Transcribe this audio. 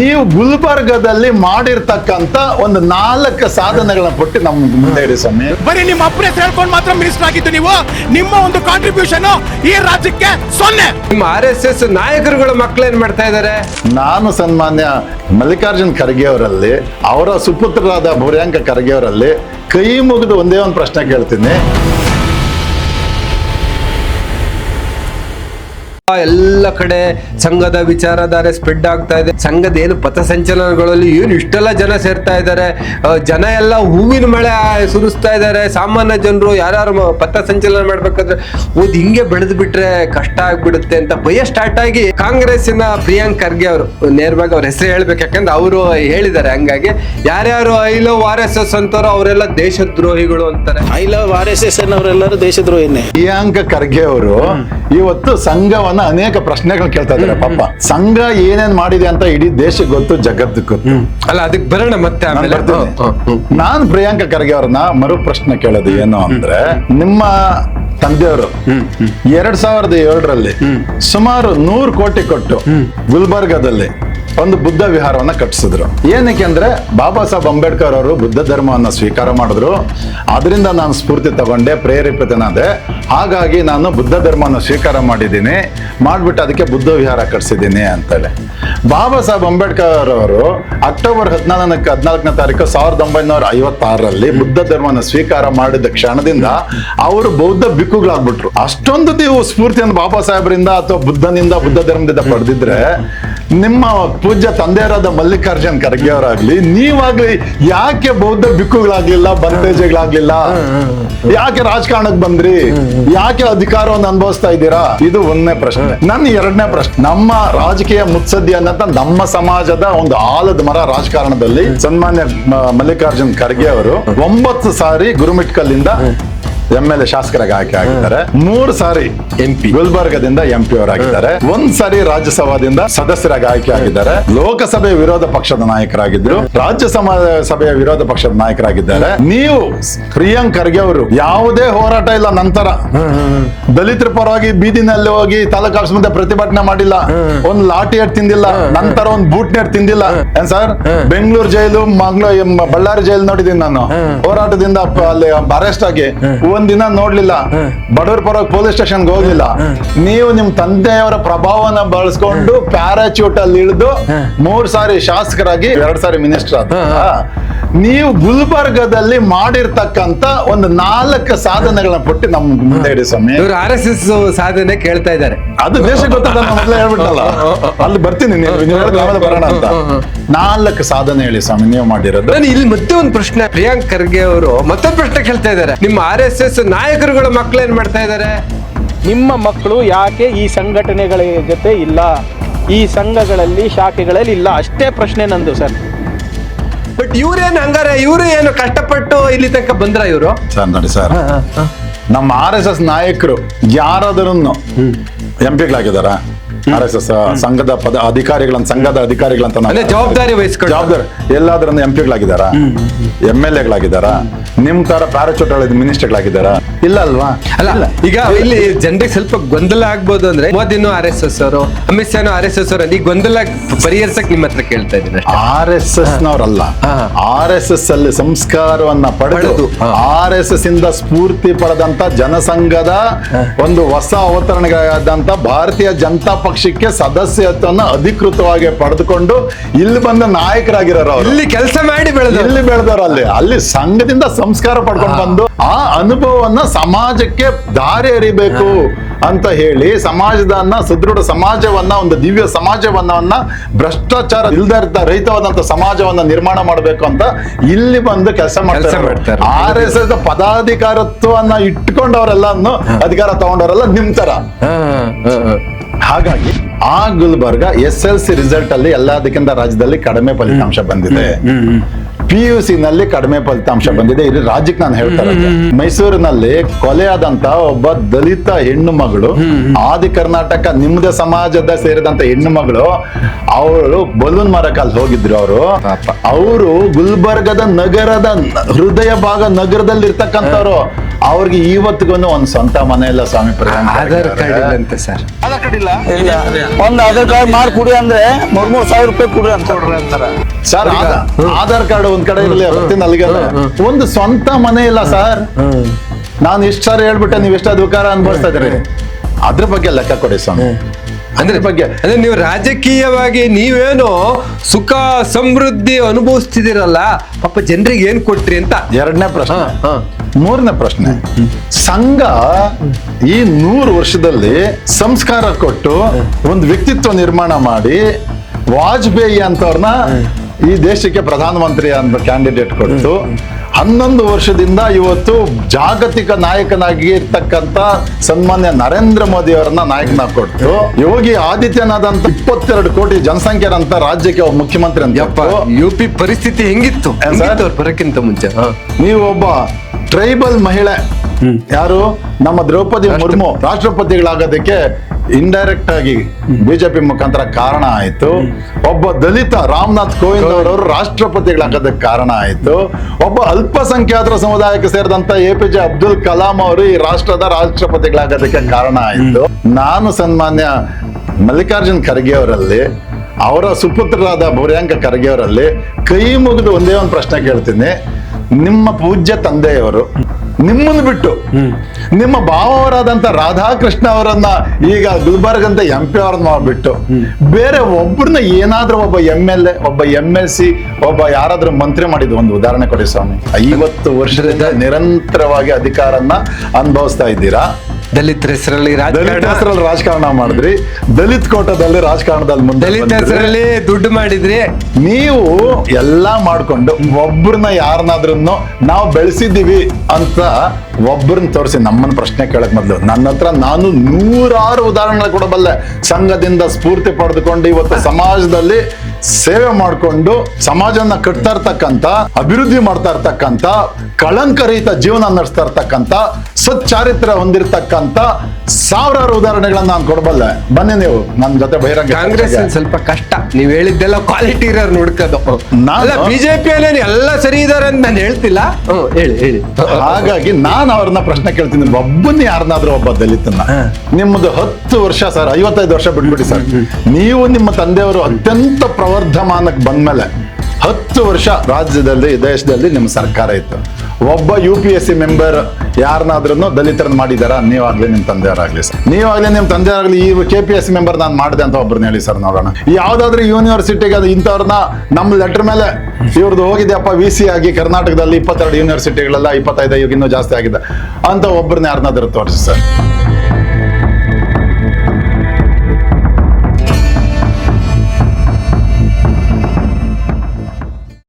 ನೀವು ಗುಲ್ಬರ್ಗದಲ್ಲಿ ಮಾಡಿರ್ತಕ್ಕಂತ ಒಂದು ನಾಲ್ಕು ಸಾಧನೆಗಳನ್ನ ಕೊಟ್ಟು ನಮ್ ಮುಂದೆ ಇಡಿ ಸ್ವಾಮಿ. ಬರೀ ನಿಮ್ಮ ಅಪ್ಪ ಹೇಳ್ಕೊಂಡು ಮಾತ್ರ ಮಿನಿಸ್ಟರ್ ಆಗಿದ್ದು ನೀವು. ನಿಮ್ಮ ಒಂದು ಕಾಂಟ್ರಿಬ್ಯೂಷನ್ ಈ ರಾಜ್ಯಕ್ಕೆ ಸೊನ್ನೆ. ನಿಮ್ಮ ಆರ್ ಎಸ್ ಎಸ್ ನಾಯಕರುಗಳ ಮಕ್ಕಳು ಏನ್ ಮಾಡ್ತಾ ಇದ್ದಾರೆ? ನಾನು ಸನ್ಮಾನ್ಯ ಮಲ್ಲಿಕಾರ್ಜುನ್ ಖರ್ಗೆ ಅವರಲ್ಲಿ ಅವರ ಸುಪುತ್ರರಾದ ಭೂರ್ಯಾಂಕ ಖರ್ಗೆ ಅವರಲ್ಲಿ ಕೈ ಮುಗಿದು ಒಂದೇ ಒಂದು ಪ್ರಶ್ನೆ ಕೇಳ್ತೀನಿ. ಎಲ್ಲ ಕಡೆ ಸಂಘದ ವಿಚಾರಧಾರೆ ಸ್ಪ್ರೆಡ್ ಆಗ್ತಾ ಇದೆ. ಸಂಘದ ಏನು ಪಥಸಂಚಲನಗಳಲ್ಲಿ ಏನು ಇಷ್ಟೆಲ್ಲ ಜನ ಸೇರ್ತಾ ಇದ್ದಾರೆ. ಜನ ಎಲ್ಲ ಹೂವಿನ ಮಳೆ ಸುರಿಸ್ತಾ ಇದ್ದಾರೆ. ಸಾಮಾನ್ಯ ಜನರು ಯಾರು ಪಥಸಂಚಲನ ಮಾಡ್ಬೇಕಾದ್ರೆ ಓದ್ ಹಿಂಗೆ ಬೆಳೆದು ಬಿಟ್ರೆ ಕಷ್ಟ ಆಗ್ಬಿಡುತ್ತೆ ಅಂತ ಭಯ ಸ್ಟಾರ್ಟ್ ಆಗಿ ಕಾಂಗ್ರೆಸ್ಸಿನ ಪ್ರಿಯಾಂಕ್ ಖರ್ಗೆ ಅವರು ನೇರವಾಗಿ ಅವ್ರ ಹೆಸರು ಹೇಳ್ಬೇಕು. ಯಾಕಂದ್ರೆ ಅವರು ಹೇಳಿದ್ದಾರೆ ಹಂಗಾಗಿ. ಯಾರ್ಯಾರು I love R S S ಅಂತಾರೋ ಅವರೆಲ್ಲ ದೇಶದ್ರೋಹಿಗಳು ಅಂತಾರೆ. I love R S S ಅವರೆಲ್ಲರೂ ದೇಶದ್ರೋಹಿನೇ. ಪ್ರಿಯಾಂಕ ಖರ್ಗೆ ಅವರು ಇವತ್ತು ಸಂಘವನ್ನ ಅನೇಕ ಪ್ರಶ್ನೆಗಳು ಕೇಳ್ತಾ ಇದ್ದಾರೆ ಪಾಪ. ಸಂಘ ಏನೇನ್ ಮಾಡಿದೆ ಅಂತ ಇಡೀ ದೇಶಕ್ಕೆ ಗೊತ್ತು ಜಗತ್ತಿಗೆ ಗೊತ್ತು. ಅಲ್ಲ ಅದಕ್ಕೆ ಬರೋಣ ಮತ್ತೆ. ನಾನ್ ಪ್ರಿಯಾಂಕ ಖರ್ಗೆ ಅವ್ರನ್ನ ಮರು ಪ್ರಶ್ನೆ ಕೇಳೋದು ಏನು ಅಂದ್ರೆ ನಿಮ್ಮ ತಂದೆಯವರು ಎರಡ್ ಸಾವಿರದ ಏಳರಲ್ಲಿ ಸುಮಾರು ನೂರು ಕೋಟಿ ಕೊಟ್ಟು ಗುಲ್ಬರ್ಗದಲ್ಲಿ ಒಂದು ಬುದ್ಧ ವಿಹಾರವನ್ನ ಕಟ್ಟಿಸಿದ್ರು. ಏನಕ್ಕೆ ಅಂದ್ರೆ ಬಾಬಾ ಸಾಹೇಬ್ ಅಂಬೇಡ್ಕರ್ ಅವರು ಬುದ್ಧ ಧರ್ಮವನ್ನ ಸ್ವೀಕಾರ ಮಾಡಿದ್ರು. ಅದರಿಂದ ನಾನು ಸ್ಫೂರ್ತಿ ತಗೊಂಡೆ ಪ್ರೇರೇಪಿತನಾದೆ ಹಾಗಾಗಿ ನಾನು ಬುದ್ಧ ಧರ್ಮವನ್ನು ಸ್ವೀಕಾರ ಮಾಡಿದ್ದೀನಿ. ಮಾಡ್ಬಿಟ್ಟು ಅದಕ್ಕೆ ಬುದ್ಧ ವಿಹಾರ ಕಟ್ಸಿದ್ದೀನಿ ಅಂತೇಳಿ. ಬಾಬಾ ಸಾಹೇಬ್ ಅಂಬೇಡ್ಕರ್ ಅವರು ಅಕ್ಟೋಬರ್ ಹದಿನಾಲ್ಕ ಹದಿನಾಲ್ಕನೇ ತಾರೀಕು ಸಾವಿರದ ಒಂಬೈನೂರ ಐವತ್ತಾರರಲ್ಲಿ ಬುದ್ಧ ಧರ್ಮವನ್ನು ಸ್ವೀಕಾರ ಮಾಡಿದ ಕ್ಷಣದಿಂದ ಅವರು ಬೌದ್ಧ ಬಿಕ್ಕುಗಳಾಗ್ಬಿಟ್ರು ಅಷ್ಟೊಂದು ನೀವು ಸ್ಫೂರ್ತಿಯನ್ನು ಬಾಬಾ ಸಾಹೇಬರಿಂದ ಅಥವಾ ಬುದ್ಧನಿಂದ, ಬುದ್ಧ ಧರ್ಮದಿಂದ ಪಡೆದಿದ್ರೆ ನಿಮ್ಮ ಪೂಜ್ಯ ತಂದೆಯರಾದ ಮಲ್ಲಿಕಾರ್ಜುನ್ ಖರ್ಗೆ ಅವರಾಗ್ಲಿ, ನೀವಾಗ್ಲಿ ಯಾಕೆ ಬೌದ್ಧ ಬಿಕ್ಕುಗಳಾಗ್ಲಿಲ್ಲ ಬಂದೇಜಗಳಾಗ್ಲಿಲ್ಲ ಯಾಕೆ ರಾಜಕಾರಣಕ್ಕೆ ಬಂದ್ರಿ? ಯಾಕೆ ಅಧಿಕಾರವನ್ನು ಅನುಭವಿಸ್ತಾ ಇದ್ದೀರಾ? ಇದು ಒಂದನೇ ಪ್ರಶ್ನೆ. ನನ್ನ ಎರಡನೇ ಪ್ರಶ್ನೆ. ನಮ್ಮ ರಾಜಕೀಯ ಮುತ್ಸದ್ದಿ ಅನ್ನಂತ ನಮ್ಮ ಸಮಾಜದ ಒಂದು ಆಲದ ಮರ ರಾಜಕಾರಣದಲ್ಲಿ ಸನ್ಮಾನ್ಯ ಮಲ್ಲಿಕಾರ್ಜುನ್ ಖರ್ಗೆ ಅವರು ಒಂಬತ್ತು ಸಾರಿ ಗುರುಮಿಟ್ಕಲ್ಲಿಂದ ಎಂ ಎಲ್ ಎ ಶಾಸಕರಾಗಿ ಆಯ್ಕೆ ಆಗಿದ್ದಾರೆ. ಮೂರು ಸಾರಿ MP. ಗುಲ್ಬರ್ಗದಿಂದ ಎಂ ಪಿ ಅವರಾಗಿದ್ದಾರೆ ಒಂದ್ ಸಾರಿ ರಾಜ್ಯಸಭಾದಿಂದ ಸದಸ್ಯರಾಗಿ ಆಯ್ಕೆ ಆಗಿದ್ದಾರೆ. ಲೋಕಸಭೆ ವಿರೋಧ ಪಕ್ಷದ ನಾಯಕರಾಗಿದ್ರು. ರಾಜ್ಯ ಸಮ- ಸಭೆಯ ವಿರೋಧ ಪಕ್ಷದ ನಾಯಕರಾಗಿದ್ದಾರೆ. ನೀವು ಪ್ರಿಯಾಂಕ್ ಖರ್ಗೆ ಅವರು ಯಾವುದೇ ಹೋರಾಟ ಇಲ್ಲ ನಂತರ. ದಲಿತರ ಪರವಾಗಿ ಬೀದಿನಲ್ಲಿ ಹೋಗಿ ತಾಲೂಕು ಮುಂದೆ ಪ್ರತಿಭಟನೆ ಮಾಡಿಲ್ಲ. ಒಂದ್ ಲಾಠಿ ಏಟ್ ತಿಂದಿಲ್ಲ. ನಂತರ ಒಂದ್ ಬೂಟ್ ನೇಟ್ ತಿಂದಿಲ್ಲ. ಏನ್ sir? Bengaluru jail Mangaluru Ballari jail ನೋಡಿದೀನಿ ನಾನು. ಹೋರಾಟದಿಂದ ಪ- ಅಲ್ಲಿ ಅರೆಸ್ಟ್ ಆಗಿ ಒಂದಿನ ನೋಡ್ಲಿಲ್ಲ. ಬಡವರ ಪರವಾಗಿ ಪೊಲೀಸ್ ಸ್ಟೇಷನ್ಗೆ ಹೋಗ್ಲಿಲ್ಲ. ನೀವು ನಿಮ್ ತಂದೆಯವರ ಪ್ರಭಾವನ ಬಳಸ್ಕೊಂಡು ಪ್ಯಾರಾಚೂಟ್ ಅಲ್ಲಿ ಇಳಿದು ಮೂರ್ ಸಾರಿ ಶಾಸಕರಾಗಿ ಎರಡ್ ಸಾರಿ ಮಿನಿಸ್ಟರ್ ಆದ ನೀವು ಗುಲ್ಬರ್ಗದಲ್ಲಿ ಮಾಡಿರ್ತಕ್ಕಂತ ಒಂದು ನಾಲ್ಕು ಸಾಧನೆಗಳನ್ನ ಕೊಟ್ಟು ನಮ್ ಮುಂದೆ ಇಡಿ ಸ್ವಾಮಿ. ಇವರು ಆರ್ ಎಸ್ ಎಸ್ ಸಾಧನೆ ಕೇಳ್ತಾ ಇದ್ದಾರೆ. ಅದು ದೇಶ ಗೊತ್ತದ ಮೊದಲೇ ಹೇಳ್ಬಿಟ್ಟಲ್ಲ. ಅಲ್ಲಿ ಬರ್ತೀನಿ ನೀವು ನೀವು ಹೇಳಿದ್ರೆ ಆಮೇಲೆ ಬರೋಣ ಅಂತ. ನಾಲ್ಕು ಸಾಧನೆ ಹೇಳಿ ಸ್ವಾಮಿ ನೀವು ಮಾಡಿರೋದು. ನಾನು ಇಲ್ಲಿ ಮತ್ತೆ ಒಂದು ಪ್ರಶ್ನೆ ಪ್ರಿಯಾಂಕ್ ಖರ್ಗೆ ಅವರು ಮತ್ತೊಂದು ಪ್ರಶ್ನೆ ಕೇಳ್ತಾ ಇದ್ದಾರೆ. ನಿಮ್ಮ ಆರ್ ಎಸ್ ಎಸ್ ನಾಯಕರುಗಳ ಮಕ್ಕಳು ಏನ್ ಮಾಡ್ತಾ ಇದ್ದಾರೆ? ನಿಮ್ಮ ಮಕ್ಕಳು ಯಾಕೆ ಈ ಸಂಘಟನೆಗಳ ಜೊತೆ ಇಲ್ಲ? ಈ ಸಂಘಗಳಲ್ಲಿ ಶಾಖೆಗಳಲ್ಲಿ ಇಲ್ಲ? ಅಷ್ಟೇ ಪ್ರಶ್ನೆ ನಂದು ಸರ್. ಬಟ್ ಇವ್ರೇನು ಹಂಗಾರೆ ಇವರು ಏನು ಕಷ್ಟಪಟ್ಟು ಇಲ್ಲಿ ತನಕ ಬಂದ್ರ ಇವರು? ಸರ್ ನೋಡಿ ಸರ್. ನಮ್ಮ ಆರ್ ಎಸ್ ಎಸ್ ನಾಯಕರು ಯಾರಾದರೂ ಎಂ ಪಿಗಳಾಗಿದಾರ ಆರ್ ಎಸ್ ಎಸ್ ಸಂಘದ ಪದ ಅಧಿಕಾರಿಗಳನ್ನ ಸಂಘದ ಅಧಿಕಾರಿಗಳಂತ ಜವಾಬ್ದಾರಿ ವಹಿಸ್ಕೊಂಡು ಜವಾಬ್ದಾರಿ. ಎಲ್ಲಾದ್ರೂ ಎಂ ಪಿಗಳಾಗಿದ್ದಾರ ಎಂ ಎಲ್ ಎಗಳಾಗಿದ್ದಾರ ನಿಮ್ ತರ ಪ್ಯಾರಾಚೂಟ್ ಮಿನಿಸ್ಟರ್ಗಳಾಗಿದ್ದಾರ? ಇಲ್ಲ ಅಲ್ವಾ? ಅಲ್ಲ ಈಗ ಇಲ್ಲಿ ಜನರಿಗೆ ಸ್ವಲ್ಪ ಗೊಂದಲ ಆಗ್ಬೋದು ಅಂದ್ರೆ ಮೋದಿನೂ ಆರ್ ಎಸ್ ಎಸ್ ಅವರು ಅಮಿತ್ ಶಾನು ಆರ್ ಎಸ್ ಎಸ್ ಅವರು ಈ ಗೊಂದಲ ಪರಿಹರಿಸಕ್ ನಿಮ್ಮ ಹತ್ರ ಕೇಳ್ತಾ ಇದ್ದೀನಿ. ಆರ್ ಎಸ್ ಎಸ್ ನವರಲ್ಲ. ಆರ್ ಎಸ್ ಎಸ್ ಅಲ್ಲಿ ಸಂಸ್ಕಾರವನ್ನ ಪಡೆದು ಪಡೆದು, ಆರ್ ಎಸ್ ಎಸ್ ಇಂದ ಸ್ಫೂರ್ತಿ ಪಡೆದಂತ ಜನಸಂಘದ ಒಂದು ಹೊಸ ಅವತರಣೆಗಳಾದಂತ ಭಾರತೀಯ ಜನತಾ ಪಕ್ಷಕ್ಕೆ ಸದಸ್ಯತ್ವವನ್ನು ಅಧಿಕೃತವಾಗಿ ಪಡೆದುಕೊಂಡು ಇಲ್ಲಿ ಬಂದ ನಾಯಕರಾಗಿರೋರು ಇಲ್ಲಿ ಕೆಲಸ ಮಾಡಿ ಬೆಳೆದ ಇಲ್ಲಿ ಬೆಳೆದವರು ಅಲ್ಲಿ. ಅಲ್ಲಿ ಸಂಘದಿಂದ ಸಂಸ್ಕಾರ ಪಡ್ಕೊಂಡು ಬಂದು ಆ ಅನುಭವವನ್ನ ಸಮಾಜಕ್ಕೆ ದಾರಿ ಎರಿಬೇಕು ಅಂತ ಹೇಳಿ ಸಮಾಜದನ್ನ ಸುದೃಢ ಸಮಾಜವನ್ನ ಒಂದು ದಿವ್ಯ ಸಮಾಜವನ್ನ ಭ್ರಷ್ಟಾಚಾರ ಇಲ್ದ ಇರ್ತ ರಹಿತವಾದಂತ ಸಮಾಜವನ್ನ ನಿರ್ಮಾಣ ಮಾಡಬೇಕು ಅಂತ ಇಲ್ಲಿ ಬಂದು ಕೆಲಸ ಮಾಡ್ತಾರೆ ಮಾಡ್ತಾರೆ. ಆರ್ ಎಸ್ ಎಸ್ ಪದಾಧಿಕಾರತ್ವವನ್ನ ಇಟ್ಕೊಂಡವರೆಲ್ಲ ಅಧಿಕಾರ ತಗೊಂಡವರೆಲ್ಲ ನಿಮ್ ತರ ಹಾಗಾಗಿ ಆ Gulbarga S L C result ಅಲ್ಲಿ ಎಲ್ಲದಕ್ಕಿಂತ ರಾಜ್ಯದಲ್ಲಿ ಕಡಿಮೆ ಫಲಿತಾಂಶ ಬಂದಿದೆ. ಪಿ ಯು ಸಿ ನಲ್ಲಿ ಕಡಿಮೆ ಫಲಿತಾಂಶ ಬಂದಿದೆ. ಇಲ್ಲಿ ರಾಜ್ಯಕ್ಕೆ ನಾನು ಹೇಳ್ತಾರೆ ಇರೋದು. ಮೈಸೂರಿನಲ್ಲಿ ಕೊಲೆಯಾದಂತ ಒಬ್ಬ ದಲಿತ ಹೆಣ್ಣು ಮಗಳು ಆದಿ ಕರ್ನಾಟಕ ನಿಮ್ಮದೇ ಸಮಾಜದ ಸೇರಿದಂತ ಹೆಣ್ಣು ಮಗಳು ಅವಳು ಬಲೂನ್ ಮರಕಲ್ಲಿ ಹೋಗಿದ್ರು ಅವರು. ಅವರು ಗುಲ್ಬರ್ಗದ ನಗರದ ಹೃದಯ ಭಾಗ ನಗರದಲ್ಲಿ ಇರ್ತಕ್ಕಂಥವ್ರು ಅವ್ರಿಗೆ ಇವತ್ತಿಗೂ ಒಂದ್ ಸ್ವಂತ ಮನೆ ಇಲ್ಲ ಸ್ವಾಮಿ ಆಧಾರ್ ಕಾರ್ಡ್ ಇಲ್ಲಂತೆ ಸರ್. ಇಲ್ಲ? ಒಂದ್ ಆಧಾರ್ ಕಾರ್ಡ್ ಮಾಡಿ ಕುಡಿ ಅಂದ್ರೆ ಮೂರ್ ಮೂರ್ ಸಾವಿರ ರೂಪಾಯಿ ಕೊಡಿ ಅಂತ. ಅಂತಾರ. ಸರ್ ಆಧ- ಆಧಾರ್ ಕಾರ್ಡ್ ಒಂದ್ ಕಡೆ ಇರಲಿ ಅವತ್ತಿನ ಅಲ್ಲಿಗೆ ಒಂದು ಸ್ವಂತ ಮನೆ ಇಲ್ಲ ಸರ್. ನಾನು ಇಷ್ಟ ಸಾರಿ ಹೇಳ್ಬಿಟ್ಟೆ ನೀವು ಎಷ್ಟು ಅಧಿಕಾರ ಅನ್ಭವಿಸ್ತಾ ಇದ್ರಿ ಅದ್ರ ಬಗ್ಗೆ ಲೆಕ್ಕ ಕೊಡಿ ಸ್ವಾಮಿ. ಅಂದ್ರೆ ಬಗ್ಗೆ. ಅಂದ್ರೆ ನೀವು ರಾಜಕೀಯವಾಗಿ ನೀವೇನು ಸುಖ ಸಮೃದ್ಧಿ ಅನುಭವಿಸ್ತಿದ್ದೀರಲ್ಲ ಪಾಪ ಜನರಿಗೆ ಏನ್ ಕೊಟ್ರಿ ಅಂತ? ಎರಡನೇ ಪ್ರಶ್ನೆ. ಮೂರನೇ ಪ್ರಶ್ನೆ. ಸಂಘ ಈ ನೂರು ವರ್ಷದಲ್ಲಿ ಸಂಸ್ಕಾರ ಕೊಟ್ಟು ಒಂದು ವ್ಯಕ್ತಿತ್ವ ನಿರ್ಮಾಣ ಮಾಡಿ ವಾಜಪೇಯಿ ಅಂತವ್ರನ್ನ ಈ ದೇಶಕ್ಕೆ ಪ್ರಧಾನಮಂತ್ರಿ ಅಂತ ಕ್ಯಾಂಡಿಡೇಟ್ ಕೊಟ್ಟು ಹನ್ನೊಂದು ವರ್ಷದಿಂದ ಇವತ್ತು ಜಾಗತಿಕ ನಾಯಕನಾಗಿ ಇರ್ತಕ್ಕಂತ ಸನ್ಮಾನ್ಯ ನರೇಂದ್ರ ಮೋದಿ ಅವರನ್ನ ನಾಯಕನಾಗಿ ಕೊಟ್ಟು ಯೋಗಿ ಆದಿತ್ಯನಾಥ್ ಅಂತ ಇಪ್ಪತ್ತೆರಡು ಕೋಟಿ ಜನಸಂಖ್ಯೆರಂತ ರಾಜ್ಯಕ್ಕೆ ಒಬ್ಬ ಮುಖ್ಯಮಂತ್ರಿ ಅಂತ ಯುಪಿ ಕೊಟ್ಟು, ಯು ಪಿ ಪರಿಸ್ಥಿತಿ ಹೆಂಗಿತ್ತು? ಬರಕ್ಕಿಂತ ಮುಂಚೆ. ನೀವು ಒಬ್ಬ ಟ್ರೈಬಲ್ ಮಹಿಳೆ ಯಾರು ನಮ್ಮ ದ್ರೌಪದಿ ಮುರ್ಮು ರಾಷ್ಟ್ರಪತಿಗಳಾಗೋದಕ್ಕೆ ಇಂಡೈರೆಕ್ಟ್ ಆಗಿ ಬಿಜೆಪಿ ಮುಖಾಂತರ ಕಾರಣ ಆಯಿತು. ಒಬ್ಬ ದಲಿತ ರಾಮನಾಥ್ ಕೋವಿಂದ್ ಅವರವರು ರಾಷ್ಟ್ರಪತಿಗಳಾಗೋದಕ್ಕೆ ಕಾರಣ ಆಯಿತು. ಒಬ್ಬ ಅಲ್ಪಸಂಖ್ಯಾತರ ಸಮುದಾಯಕ್ಕೆ ಸೇರಿದಂತ A P J Abdul Kalam ಅವರು ಈ ರಾಷ್ಟ್ರದ ರಾಷ್ಟ್ರಪತಿಗಳಾಗೋದಕ್ಕೆ ಕಾರಣ ಆಯಿತು. ನಾನು ಸನ್ಮಾನ್ಯ ಮಲ್ಲಿಕಾರ್ಜುನ್ ಖರ್ಗೆ ಅವರಲ್ಲಿ ಅವರ ಸುಪುತ್ರರಾದ ಭೂರ್ಯಾಂಕ ಖರ್ಗೆ ಅವರಲ್ಲಿ ಕೈ ಮುಗಿದು ಒಂದೇ ಒಂದು ಪ್ರಶ್ನೆ ಕೇಳ್ತೀನಿ. ನಿಮ್ಮ ಪೂಜ್ಯ ತಂದೆಯವರು ನಿಮ್ಮನ್ನು ಬಿಟ್ಟು. ನಿಮ್ಮ ಭಾವವರಾದಂತ ರಾಧಾಕೃಷ್ಣ ಅವರನ್ನ ಈಗ ಗುಲ್ಬರ್ಗ್ ಅಂತ ಎಂ ಪಿ ಅವ್ರನ್ನ ಮಾಡ್ಬಿಟ್ಟು, ಬೇರೆ ಒಬ್ಬರನ್ನ ಏನಾದ್ರೂ ಒಬ್ಬ ಎಂ ಎಲ್ ಎ, ಒಬ್ಬ ಎಂ ಎಲ್ ಸಿ, ಒಬ್ಬ ಯಾರಾದ್ರೂ ಮಂತ್ರಿ ಮಾಡಿದ ಒಂದು ಉದಾಹರಣೆ ಕೊಡಿ ಸ್ವಾಮಿ. ಐವತ್ತು ವರ್ಷದಿಂದ ನಿರಂತರವಾಗಿ ಅಧಿಕಾರನ್ನ ಅನುಭವಿಸ್ತಾ ಇದ್ದೀರಾ? ದಲಿತರ ಹೆಸರಲ್ಲಿ ದಲಿತ ಹೆಸರಲ್ಲಿ ರಾಜಕಾರಣ ಮಾಡಿದ್ರಿ. ದಲಿತ ಕೋಟದಲ್ಲಿ ರಾಜಕಾರಣದಲ್ಲಿ ಮುಂದೆ ದಲಿತ ಹೆಸರಲ್ಲಿ ದುಡ್ಡು ಮಾಡಿದ್ರಿ. ನೀವು ಎಲ್ಲಾ ಮಾಡ್ಕೊಂಡು ಒಬ್ಬರನ್ನ ಯಾರನ್ನಾದ್ರೂ ನಾವು ಬೆಳೆಸಿದ್ದೀವಿ ಅಂತ ಒಬ್ಬರನ್ನ ತೋರಿಸಿ ನಮ್ಮನ್ನ ಪ್ರಶ್ನೆ ಕೇಳಕ್ ಮೊದ್ಲು. ನನ್ನ ಹತ್ರ ನಾನು ನೂರಾರು ಉದಾಹರಣೆಗಳು ಕೊಡಬಲ್ಲೆ ಸಂಘದಿಂದ ಸ್ಫೂರ್ತಿ ಪಡೆದುಕೊಂಡು ಇವತ್ತು ಸಮಾಜದಲ್ಲಿ ಸೇವೆ ಮಾಡಿಕೊಂಡು ಸಮಾಜವನ್ನ ಕಟ್ತಾ ಇರ್ತಕ್ಕಂತ ಅಭಿವೃದ್ಧಿ ಮಾಡ್ತಾ ಇರ್ತಕ್ಕಂಥ ಕಳಂಕರಹಿತ ಜೀವನ ನಡೆಸ್ತಾ ಇರ್ತಕ್ಕಂತ ಸಚ್ಚಾರಿತ್ರ್ಯ ಹೊಂದಿರತಕ್ಕಂತ ಸಾವಿರಾರು ಉದಾಹರಣೆಗಳನ್ನ ನಾನು ಕೊಡಬಲ್ಲೆ. ಬನ್ನಿ ನೀವು ನನ್ನ ಜೊತೆ ಬಹಿರಂಗ ಕಾಂಗ್ರೆಸ್. ಸ್ವಲ್ಪ ಕಷ್ಟ. ನೀವ್ ಹೇಳಿದ್ದೆಲ್ಲ ಕ್ವಾಲಿಟಿ ಇರೋರು ನೋಡ್ಕೋದು. ನಾನು- ಬಿಜೆಪಿ ಬಿಜೆಪಿ ಎಲ್ಲ ಸರಿ ಇದಾರೆ ಅಂತ ನಾನು ಹೇಳ್ತಿಲ್ಲ. ಹೇಳಿ ಹೇಳಿ. ಹಾಗಾಗಿ ನಾನು ಅವ್ರನ್ನ ಪ್ರಶ್ನೆ ಕೇಳ್ತೀನಿ. ಒಬ್ಬನ ಯಾರನ್ನಾದ್ರೂ ಒಬ್ಬ ದಲಿತನ. ನಿಮ್ಮದು ಹತ್ತು ವರ್ಷ ಸರ್ ಐವತ್ತೈದು ವರ್ಷ ಬಿಟ್ಬಿಡಿ ಸರ್. ನೀವು ನಿಮ್ಮ ತಂದೆಯವರು ಅತ್ಯಂತ ಪ್ರವರ್ಧಮಾನಕ್ಕೆ ಬಂದ್ಮೇಲೆ ಹತ್ತು ವರ್ಷ ರಾಜ್ಯದಲ್ಲಿ ದೇಶದಲ್ಲಿ ನಿಮ್ಮ ಸರ್ಕಾರ ಇತ್ತು. ಒಬ್ಬ U P S C member ಯಾರನ್ನಾದ್ರೂ ದಲಿತರನ್ನ ಮಾಡಿದಾರ? ನೀವಾಗ್ಲಿ ನಿಮ್ ತಂದೆಯವರಾಗ್ಲಿ ಸರ್. ನೀವಾಗ್ಲಿ ನಿಮ್ ತಂದೆಯವರಾಗ್ಲಿ ಈ K P S C member ನಾನು ಮಾಡಿದೆ ಅಂತ ಒಬ್ರನ್ನ ಹೇಳಿ ಸರ್ ನೋಡೋಣ. ಯಾವ್ದಾದ್ರು ಯೂನಿವರ್ಸಿಟಿಗೆ ಅದು ಇಂಥವ್ರನ್ನ ನಮ್ಮ ಲೆಟರ್ ಮೇಲೆ ಇವ್ರದ್ದು ಹೋಗಿದೆಯಪ್ಪ ವಿ ಸಿ ಆಗಿ ಕರ್ನಾಟಕದಲ್ಲಿ ಇಪ್ಪತ್ತೆರಡು ಯೂನಿವರ್ಸಿಟಿಗಳೆಲ್ಲ ಇಪ್ಪತ್ತೈದು ಇನ್ನೂ ಜಾಸ್ತಿ ಆಗಿದೆ ಅಂತ ಒಬ್ಬರನ್ನ ಯಾರನ್ನಾದ್ರೂ ತೋರಿಸಿ ಸರ್.